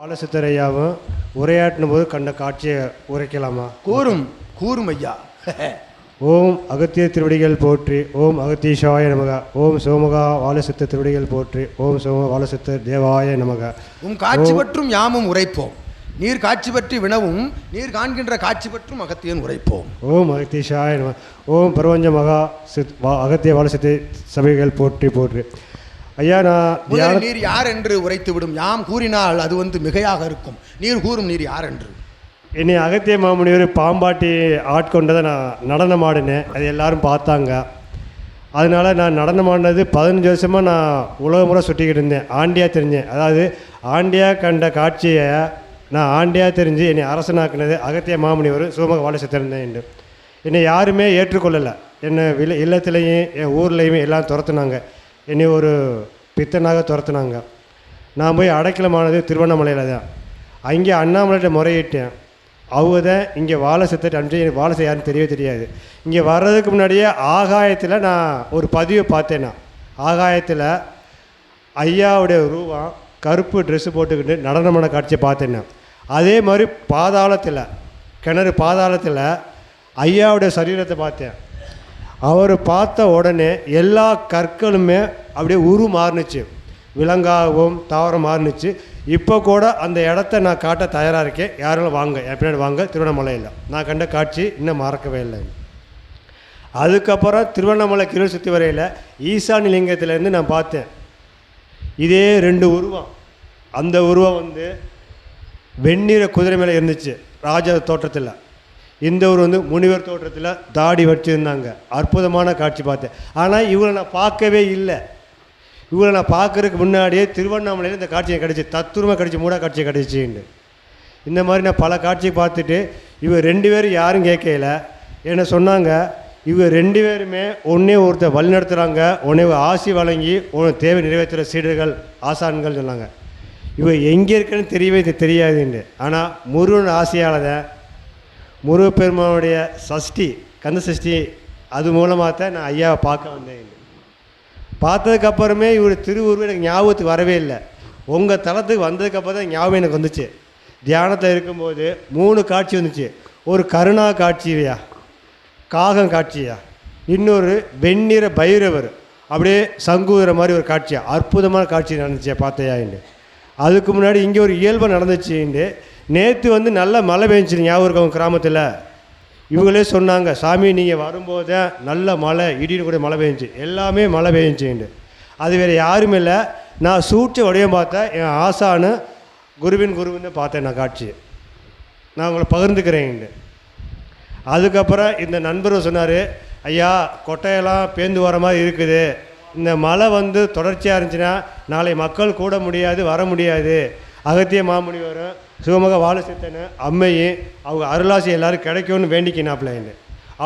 பாலசித்தரையாவும் உரையாற்றின போது கண்ட காட்சியை உரைக்கலாமா? கூறும் கூறும் ஐயா. ஓம் அகத்திய திருவடிகள் போற்றி ஓம் அகத்தீஷாய நமக ஓம் சோமுகா வாலசித்த திருவடிகள் போற்றி ஓம் சோம வாலசித்த தேவாய நமக. உம் காட்சி பற்றும் யாமும் உரைப்போம். நீர் காட்சி பற்றி வினவும் நீர் காண்கின்ற காட்சி பற்றும் அகத்தியன் உரைப்போம். ஓம் அகத்தீஷாய நம ஓம் பிரபஞ்ச மகா சித் அகத்திய வாலசித்த சபைகள் போற்றி போற்றி. ஐயா நான் முதலில் நீர் யார் என்று உரைத்து விடும் யாம் கூறினால் அது வந்து மிகையாக இருக்கும். நீர் கூறும் நீர் யார் என்று என்னை அகத்திய மாமுனிவர் பாம்பாட்டி ஆட்கொண்டதை நான் நடனம் ஆடினேன் அது எல்லாரும் பார்த்தாங்க. அதனால நான் நடனம் ஆடினது பதினஞ்சு வருஷமாக நான் உலக முறை சுற்றிக்கிட்டு இருந்தேன். ஆண்டியாக தெரிஞ்சேன். அதாவது ஆண்டியாக கண்ட காட்சியை நான் ஆண்டியாக தெரிஞ்சு என்னை அரசனாக்குனது அகத்திய மாமுனிவர் சோமக வாழ சித்திருந்தேன் என்னை யாருமே ஏற்றுக்கொள்ளலை. என்னை வில இல்லத்துலேயும் என் ஊர்லேயுமே எல்லாம் துரத்துனாங்க. என்னை ஒரு பித்தனாக துரத்துனாங்க. நான் போய் அடைக்கலமானது திருவண்ணாமலையில் தான். அங்கே அண்ணாமலைகிட்ட முறையிட்டேன். அவங்க தான் இங்கே வாழை செத்துட்டு அனுப்பிச்சு எனக்கு வாழை செய்யாருன்னு தெரியவே தெரியாது. இங்கே வர்றதுக்கு முன்னாடியே ஆகாயத்தில் நான் ஒரு பதிவை பார்த்தேன். நான் ஆகாயத்தில் ஐயாவுடைய ரூபம் கருப்பு ட்ரெஸ்ஸு போட்டுக்கிட்டு நடனமான காட்சியை பார்த்தேன். அதே மாதிரி பாதாளத்தில் கிணறு பாதாளத்தில் ஐயாவுடைய சரீரத்தை பார்த்தேன். அவர் பார்த்த உடனே எல்லா கற்களுமே அப்படியே உரு மாறுனுச்சு. விலங்காகவும் தாவரம் மாறுனுச்சு. இப்போ கூட அந்த இடத்த நான் காட்ட தயாராக இருக்கேன். யாரும் வாங்க என் பின்னாடி வாங்க. திருவண்ணாமலையில். நான் கண்ட காட்சி இன்னும் மறக்கவே இல்லை. அதுக்கப்புறம் திருவண்ணாமலை கிரு சுற்றி வரையில் ஈசானி லிங்கத்திலேருந்து நான் பார்த்தேன். இதே ரெண்டு உருவம். அந்த உருவம் வந்து வெண்ணிற குதிரை மேலே இருந்துச்சு. ராஜா தோட்டத்தில் இந்த ஊர் வந்து முனிவர் தோற்றத்தில் தாடி வச்சுருந்தாங்க. அற்புதமான காட்சி பார்த்தேன். ஆனால் இவங்களை நான் பார்க்கவே இல்லை. இவங்களை நான் பார்க்கறதுக்கு முன்னாடியே திருவண்ணாமலையில் இந்த காட்சியை கிடச்சி தத்துருவமாக கிடச்சி மூடா காட்சியை கிடச்சின்னு இந்த மாதிரி நான் பல காட்சியை பார்த்துட்டு இவர் ரெண்டு பேரும் யாரும் கேட்கல. என்ன சொன்னாங்க? இவங்க ரெண்டு பேருமே ஒன்றே ஒருத்தர் வழிநடத்துகிறாங்க உன்னை ஆசி வழங்கி உனக்கு தேவை நிறைவேற்றுகிற சீடர்கள் ஆசான்கள் சொன்னாங்க. இவ எங்கே இருக்குன்னு தெரியவே தெரியாதுன்னு ஆனால் முருகன் ஆசையால் தான் முருகப்பெருமானுடைய சஷ்டி கந்த சஷ்டி அது மூலமாக தான் நான் ஐயாவை பார்க்க வந்தேன். பார்த்ததுக்கப்புறமே இவர் திருவுருவம் எனக்கு ஞாபகத்துக்கு வரவே இல்லை. உங்கள் தளத்துக்கு வந்ததுக்கப்புறம் தான் ஞாபகம் எனக்கு வந்துச்சு. தியானத்தில் இருக்கும்போது மூணு காட்சி வந்துச்சு. ஒரு கருணா காட்சியா? காகம் காட்சியா? இன்னொரு வெண்ணிற பைரவர். அப்படியே சங்குகிற மாதிரி ஒரு காட்சியா? அற்புதமான காட்சி நடந்துச்சு பார்த்தையாண்டு அதுக்கு முன்னாடி இங்கே ஒரு இயல்பு நடந்துச்சுண்டு நேற்று வந்து நல்ல மழை பெஞ்சிச்சு ஞாபகம் இருக்கவங்க கிராமத்தில். இவங்களே சொன்னாங்க சாமி நீங்கள் வரும்போதே நல்ல மழை இடின்னு கூட மழை பெஞ்சு எல்லாமே மழை பெஞ்சுண்டு அது வேறு யாரும் இல்லை. நான் சூழ்ச்சி உடையும் பார்த்தேன் என் ஆசானு குருவின் குருவின்னு பார்த்தேன் நான் காட்சி. நான் உங்களை பகிர்ந்துக்கிறேன் அதுக்கப்புறம் இந்த நண்பர் சொன்னார் ஐயா கொட்டையெல்லாம் பேந்து வர மாதிரி இருக்குது. இந்த மழை வந்து தொடர்ச்சியாக இருந்துச்சுன்னா நாளை மக்கள் கூட முடியாது வர முடியாது. அகத்திய மாமுனி வரும் சிவமக வாழசித்தனு அம்மையும் அவங்க அருளாசி எல்லோரும் கிடைக்கும்னு வேண்டிக்கினாப்லேன்னு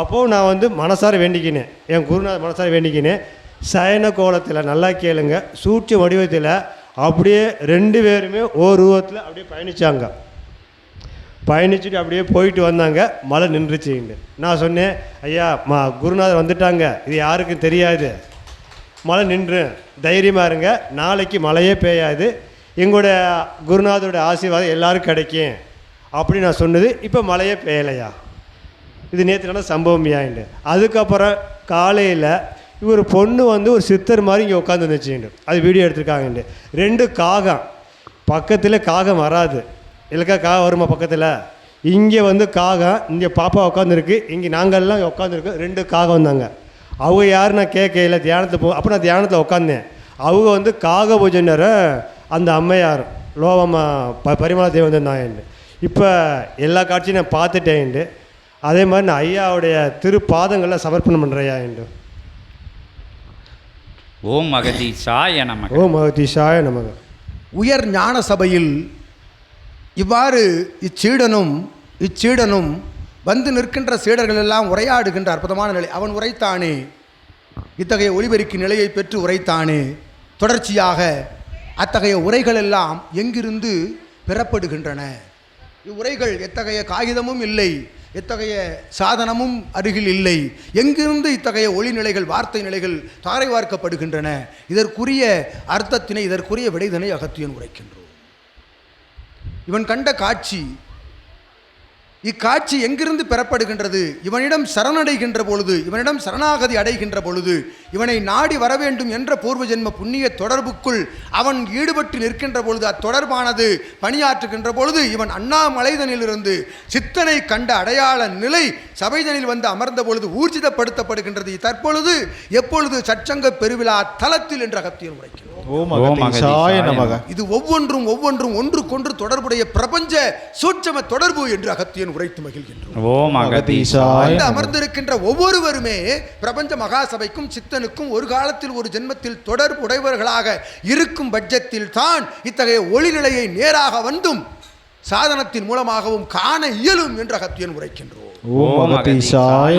அப்போது நான் வந்து மனசார வேண்டிக்கினேன். என் குருநாத மனசார வேண்டிக்கினேன். சயன கோலத்தில் நல்லா கேளுங்க. சூட்சி வடிவத்தில் அப்படியே ரெண்டு பேருமே ஒரு ரூபத்தில் அப்படியே பயணிச்சாங்க. பயணிச்சுட்டு அப்படியே போயிட்டு வந்தாங்க. மழை நின்றுச்சுங்க நான் சொன்னேன் ஐயா மா குருநாதர் வந்துட்டாங்க. இது யாருக்கும் தெரியாது. மழை நின்று தைரியமாக இருங்க. நாளைக்கு மழையே பெய்யாது. எங்களுடைய குருநாதரோட ஆசீர்வாதம் எல்லாருக்கும் கிடைக்கும் அப்படின்னு நான் சொன்னது. இப்போ மழையே பெய்யலையா? இது நேற்று நடந்த சம்பவமியா இல்லை? அதுக்கப்புறம் காலையில் இவர் பொண்ணு வந்து ஒரு சித்தர் மாதிரி இங்கே உட்காந்து வந்துச்சுண்டு அது வீடியோ எடுத்திருக்காங்கண்டு. ரெண்டு காகம். பக்கத்தில் காகம் வராது. இல்லைக்கா காகம் வருமா பக்கத்தில்? இங்கே வந்து காகம் இங்கே பாப்பா உட்காந்துருக்கு இங்கே நாங்கள்லாம் உட்காந்துருக்கோம் ரெண்டு காகம் வந்தாங்க. அவங்க யார் நான் கேட்கல தியானத்தை போ அப்போ நான் தியானத்தில் உட்காந்தேன் அவங்க வந்து காக பூஜைனர் அந்த அம்மையார் லோகமா ப பரிமள தேவன் இருந்தாங்க இப்போ எல்லா காட்சியும் நான் பார்த்துட்டேன்ண்டு அதே மாதிரி நான் ஐயாவுடைய திருப்பாதங்களை சமர்ப்பணம் பண்ணுறையா என்று ஓம் அகதீஷாய நமக. ஓ மகதீஷாய நமக. உயர் ஞான சபையில் இவ்வாறு இச்சீடனும் இச்சீடனும் வந்து நிற்கின்ற சீடர்கள் எல்லாம் உரையாடுகின்ற அற்புதமான நிலை. அவன் உரைத்தானே. இத்தகைய ஒளிபெருக்கி நிலையை பெற்று உரைத்தானே. தொடர்ச்சியாக அத்தகைய உரைகள் எல்லாம் எங்கிருந்து பெறப்படுகின்றன? இவ்வுரைகள் எத்தகைய காகிதமும் இல்லை எத்தகைய சாதனமும் அருகில் இல்லை. எங்கிருந்து இத்தகைய ஒளி நிலைகள் வார்த்தை நிலைகள் தாரை வார்க்கப்படுகின்றன இதற்குரிய அர்த்தத்தினை இதற்குரிய விடைதனை அகத்தியன் உரைக்கின்றோம். இவன் கண்ட காட்சி இக்காட்சி எங்கிருந்து பெறப்படுகின்றது? இவனிடம் சரணடைகின்ற பொழுது இவனிடம் சரணாகதி அடைகின்ற பொழுது இவனை நாடி வர வேண்டும் என்ற பூர்வ ஜென்ம புண்ணிய தொடர்புக்குள் அவன் ஈடுபட்டு நிற்கின்ற பொழுது அத்தொடர்பானது பணியாற்றுகின்ற பொழுது இவன் அண்ணாமலைதனிலிருந்து சித்தனை கண்ட அடையாள நிலை சபைதனில் வந்து அமர்ந்த பொழுது ஊர்ஜிதப்படுத்தப்படுகின்றது. தற்பொழுது எப்பொழுது சச்சங்க பெருவிழா தலத்தில் என்ற அகதீசாய நமக. இது ஒவ்வொன்றும் ஒவ்வொன்றும் ஒன்றுக்கொன்று தொடர்புடைய பிரபஞ்ச சூட்சம தொடர்பு என்று அகத்தியன் உரைத்து மகிழ்கின்றோம் அமர்ந்திருக்கின்ற ஒவ்வொருவருமே பிரபஞ்ச மகாசபைக்கும் சித்தனுக்கும் ஒரு காலத்தில் ஒரு ஜென்மத்தில் தொடர்பு உடையவர்களாக இருக்கும் பட்சத்தில் தான் இத்தகைய ஒளிநிலையை நேராக வந்தும் சாதனத்தின் மூலமாகவும் காண இயலும் என்று அகத்தியன் உரைக்கின்றோம்.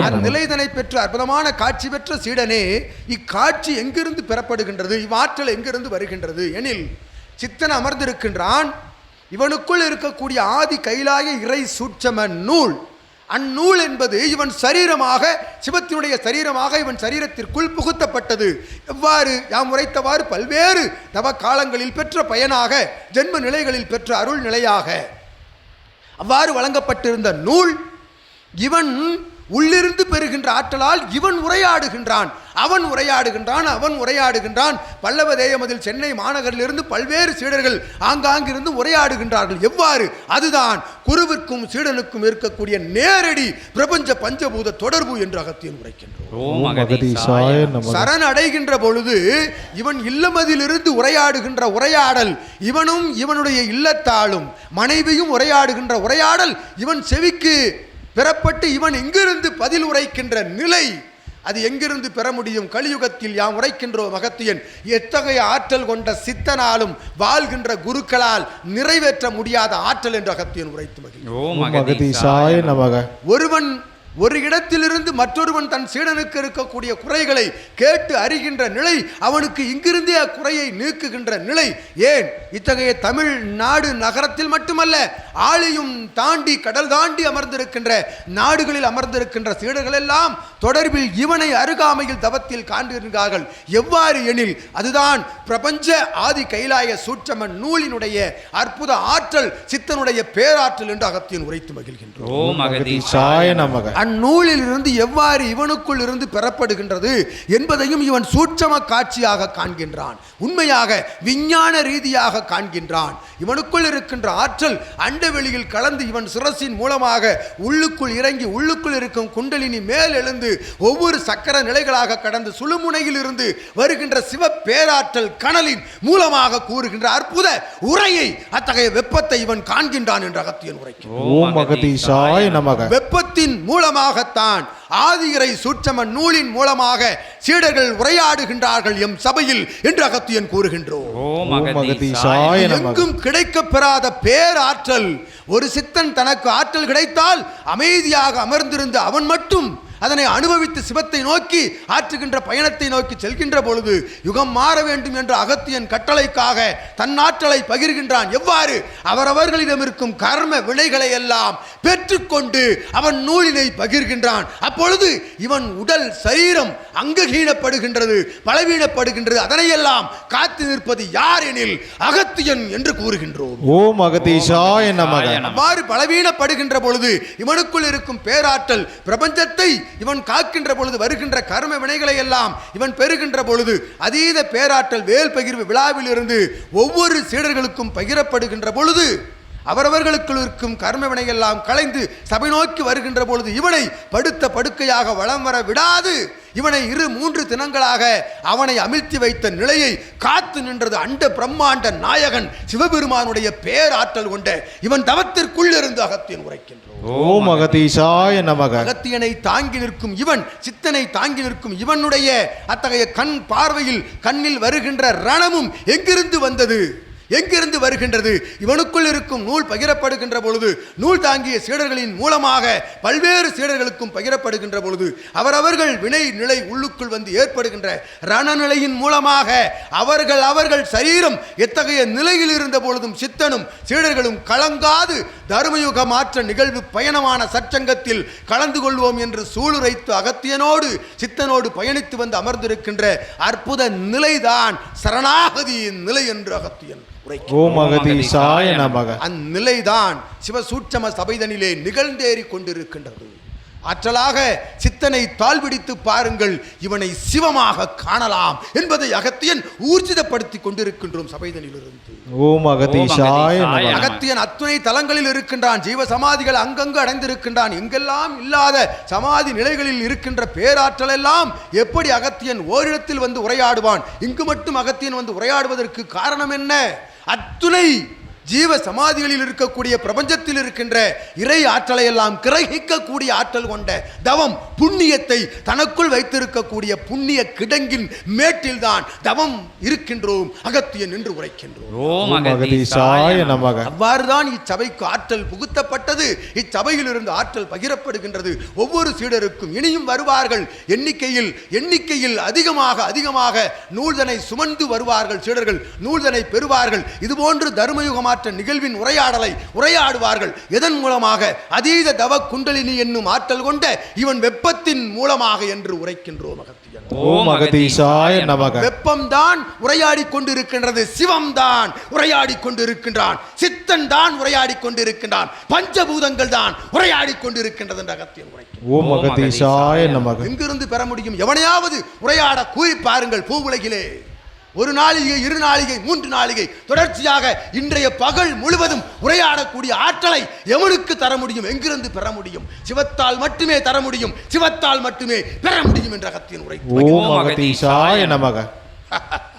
அந்நிலைதனை பெற்று அற்புதமான காட்சி பெற்ற சீடனே இக்காட்சி எங்கிருந்து பெறப்படுகின்றது இவ்வாற்றல் எங்கிருந்து வருகின்றது எனில் சித்தன் அமர்ந்திருக்கின்றான். இவனுக்குள் இருக்கக்கூடிய ஆதி கைலாய இறை சூட்சம நூல் அந்நூல் என்பது இவன் சரீரமாக சிவத்தினுடைய சரீரமாக இவன் சரீரத்திற்குள் புகுத்தப்பட்டது. எவ்வாறு? யாம் உரைத்தவாறு பல்வேறு தவ காலங்களில் பெற்ற பயனாக ஜென்ம நிலைகளில் பெற்ற அருள் நிலையாக அவ்வாறு வழங்கப்பட்டிருந்த நூல் இவன் உள்ளிருந்து பெறுகின்ற ஆற்றலால் இவன் உரையாடுகின்றான். அவன் உரையாடுகின்றான் அவன் உரையாடுகின்றான். பல்லவ தேயமதில் சென்னை மாநகரிலிருந்து பல்வேறு சீடர்கள் ஆங்காங்கிருந்து உரையாடுகின்றார்கள். எவ்வாறு? அதுதான் குருவிற்கும் சீடனுக்கும் இருக்கக்கூடிய நேரடி பிரபஞ்ச பஞ்சபூத தொடர்பு என்று அகத்தியன் உரைக்கின்றோம் சரண் அடைகின்ற பொழுது இவன் இல்லமதிலிருந்து உரையாடுகின்ற உரையாடல் இவனும் இவனுடைய இல்லத்தாளும் மனைவியும் உரையாடுகின்ற உரையாடல் இவன் செவிக்கு பெறப்பட்டு இவன் எங்கிருந்து பதில் உரைக்கின்ற நிலை அது எங்கிருந்து பெற முடியும்? கலியுகத்தில் யாம் உரைக்கின்றோம் அகத்தியன் எத்தகைய ஆற்றல் கொண்ட சித்தனாலும் வாழ்கின்ற குருக்களால் நிறைவேற்ற முடியாத ஆற்றல் என்று அகத்தியன் உரைத்து நமக. ஒருவன் ஒரு இடத்திலிருந்து மற்றொருவன் தன் சீடனுக்கு இருக்கக்கூடிய குறைகளை கேட்டு அறிகின்ற நிலை அவனுக்கு இங்கிருந்தே அக்குறையை நீக்குகின்ற நிலை. ஏன்? இத்தகைய தமிழ் நாடு நகரத்தில் மட்டுமல்ல ஆழியும் தாண்டி கடல் தாண்டி அமர்ந்திருக்கின்ற நாடுகளில் அமர்ந்திருக்கின்ற சீடர்கள் எல்லாம் தொடர்பில் இவனை அருகாமையில் தவத்தில் காண்கிறார்கள் எவ்வாறு எனில் அதுதான் பிரபஞ்ச ஆதி கைலாய சூட்சம நூலினுடைய அற்புத ஆற்றல் சித்தனுடைய பேராற்றல் என்று அகத்தியன் உரைத்து மகிழ்கின்றோம். அந்நூலில் இருந்து எவ்வாறு இவனுக்குள் இருந்து பெறப்படுகின்றது என்பதையும் இவன் சூட்சம காட்சியாக காண்கின்றான். உண்மையாக விஞ்ஞான ரீதியாக காண்கின்றான். இவனுக்குள் இருக்கின்ற ஆற்றல் அண்டவெளியில் கலந்து இவன் சிரசின் மூலமாக உள்ளுக்குள் இறங்கி உள்ளுக்குள் இருக்கும் குண்டலினி மேல் எழுந்து ஒவ்வொரு சக்கர நிலைகளாக கடந்து சுழுமுனையில் இருந்து வருகின்ற சிவ பேராற்றல் கனலின் மூலமாக கூறுகின்ற அற்புத உரையை அத்தகைய வெப்பத்தை இவன் காண்கின்றான் என்று அகத்தியன் ஓம் நமக. வெப்பத்தின் மூலமாகத்தான் ஆதியரை சூட்சம நூலின் மூலமாக சீடர்கள் உரையாடுகின்றார்கள் எம் சபையில் என்று அகத்தியன் கூறுகின்றோம். எங்கும் கிடைக்கப் பெறாத பேராற்றல் ஒரு சித்தன் தனக்கு ஆற்றல் கிடைத்தால் அமைதியாக அமர்ந்திருந்த அவன் மட்டும் அதனை அனுபவித்து சிவத்தை நோக்கி ஆற்றுகின்ற பயணத்தை நோக்கி செல்கின்ற பொழுது யுகம் மாற வேண்டும் என்ற அகத்தியன் கட்டளைக்காக தன் ஆற்றலை பகிர்கின்றான். எவ்வாறு? அவரவர்களிடம் இருக்கும் கர்ம வினைகளை எல்லாம் பெற்றுக்கொண்டு அவன் நூலினை பகிர்கின்றான். அப்பொழுது இவன் உடல் சரீரம் அங்ககீனப்படுகின்றது பலவீனப்படுகின்றது. அதனையெல்லாம் காத்து நிற்பது யார் எனில் அகத்தியன் என்று கூறுகின்றோம். ஓம் நமக அவ்வாறு பலவீனப்படுகின்ற பொழுது இவனுக்குள் இருக்கும் பேராற்றல் பிரபஞ்சத்தை இவன் காக்கின்ற பொழுது வருகின்ற கர்ம வினைகளை எல்லாம் இவன் பெறுகின்ற பொழுது அதீத பேராற்றல் வேல் பகிர்வு விழாவில் இருந்து ஒவ்வொரு சீடர்களுக்கும் பகிரப்படுகின்ற பொழுது அவரவர்களுக்குள் இருக்கும் கர்ம வினையெல்லாம் களைந்து சபை நோக்கி வருகின்ற பொழுது இவனை படுத்த படுக்கையாக வலம் வர விடாது. இவனை இரு மூன்று தினங்களாக அவனை அமிழ்த்தி வைத்த நிலையை காத்து நின்றது அண்ட பிரம்மாண்ட நாயகன் சிவபெருமானுடைய பேராற்றல் கொண்ட இவன் தவத்திற்குள் இருந்து அகத்தியன் உரைக்கின்றோம் ஓம் அகதீசாய நமக. அகத்தியனை தாங்கி நிற்கும் இவன் சித்தனை தாங்கி நிற்கும் இவனுடைய அத்தகைய கண் பார்வையில் கண்ணில் வருகின்ற ரணமும் எங்கிருந்து வந்தது? எங்கிருந்து வருகின்றது? இவனுக்குள் இருக்கும் நூல் பகிரப்படுகின்ற பொழுது நூல் தாங்கிய சீடர்களின் மூலமாக பல்வேறு சீடர்களுக்கும் பகிரப்படுகின்ற பொழுது அவரவர்கள் வினை நிலை உள்ளுக்குள் வந்து ஏற்படுகின்ற ரணநிலையின் மூலமாக அவர்கள் அவர்கள் சரீரம் எத்தகைய நிலையில் இருந்த பொழுதும் சித்தனும் சீடர்களும் கலங்காது தர்மயுக மாற்ற நிகழ்வு பயணமான சற்சங்கத்தில் கலந்து கொள்வோம் என்று சூளுரைத்து அகத்தியனோடு சித்தனோடு பயணித்து வந்து அமர்ந்திருக்கின்ற அற்புத நிலைதான் சரணாகதியின் நிலை என்று அகத்தியன். ஓம் அகதீசாய நமக. அந்நிலைதான் சிவசூட்சம சபைதனிலே நிகழ்ந்தேறி கொண்டிருக்கின்றது. ஆற்றலாக சித்தனை தாழ்பிடித்து பாருங்கள் இவனை சிவமாக காணலாம் என்பதை அகத்தியன் ஊர்ஜிதப்படுத்தி கொண்டிருக்கின்றோம் சபைதனிலிருந்து. ஓம் அகதீசாய அகத்தியன் அத்துணை தலங்களில் இருக்கின்றான் ஜீவ சமாதிகள் அங்கங்கு அடைந்திருக்கின்றான். எங்கெல்லாம் இல்லாத சமாதி நிலைகளில் இருக்கின்ற பேராற்றல் எல்லாம் எப்படி அகத்தியன் ஓரிடத்தில் வந்து உரையாடுவான்? இங்கு மட்டும் அகத்தியன் வந்து உரையாடுவதற்கு காரணம் என்ன? அத்துணை ஜீவ சமாதிகளில் இருக்கக்கூடிய பிரபஞ்சத்தில் இருக்கின்ற இறை ஆற்றலை எல்லாம் கிரகிக்கக்கூடிய ஆற்றல் கொண்ட தவம் புண்ணியத்தை தனக்குள் வைத்திருக்கக்கூடிய புண்ணிய கிடங்கின் மேட்டில்தான் தவம் இருக்கின்றோம் அகத்தியன் என்று உரைக்கின்றோம். அவ்வாறுதான் இச்சபைக்கு ஆற்றல் புகுத்தப்பட்டது. இச்சபையில் இருந்து ஆற்றல் பகிரப்படுகின்றது. ஒவ்வொரு சீடருக்கும் இனியும் வருவார்கள். எண்ணிக்கையில் எண்ணிக்கையில் அதிகமாக அதிகமாக நூல்தனை சுமந்து வருவார்கள் சீடர்கள். நூல்தனை பெறுவார்கள். இதுபோன்று தர்மயுகமாற்ற நிகழ்வின் உரையாடலை உரையாடுவார்கள். எதன் மூலமாக? அதீத தவ குண்டலினி என்னும் ஆற்றல் கொண்ட இவன் வெப்பத்தின் மூலமாக என்று உரைக்கின்றோம் நமக. வெப்பம்தான் உரையாடி கொண்டிருக்கின்றது. சிவம்தான் உரையாடி கொண்டிருக்கின்றான். சித்தன் தான் உரையாடி கொண்டிருக்கின்றான். பஞ்சபூதங்கள் தான் உரையாடி கொண்டிருக்கின்றது என்ற உரைக்கும் எங்கிருந்து பெற முடியும்? எவனையாவது உரையாட கூறி பாருங்கள் பூவுலகிலே. ஒரு நாளிகை இரு நாளிகை மூன்று நாளிகை. தொடர்ச்சியாக இன்றைய பகல் முழுவதும் உரையாடக்கூடிய ஆற்றலை எவனுக்கு தர முடியும்? எங்கிருந்து பெற முடியும்? சிவத்தால் மட்டுமே தர முடியும். சிவத்தால் மட்டுமே பெற முடியும் என்ற அகத்தியன் உரை. நமக.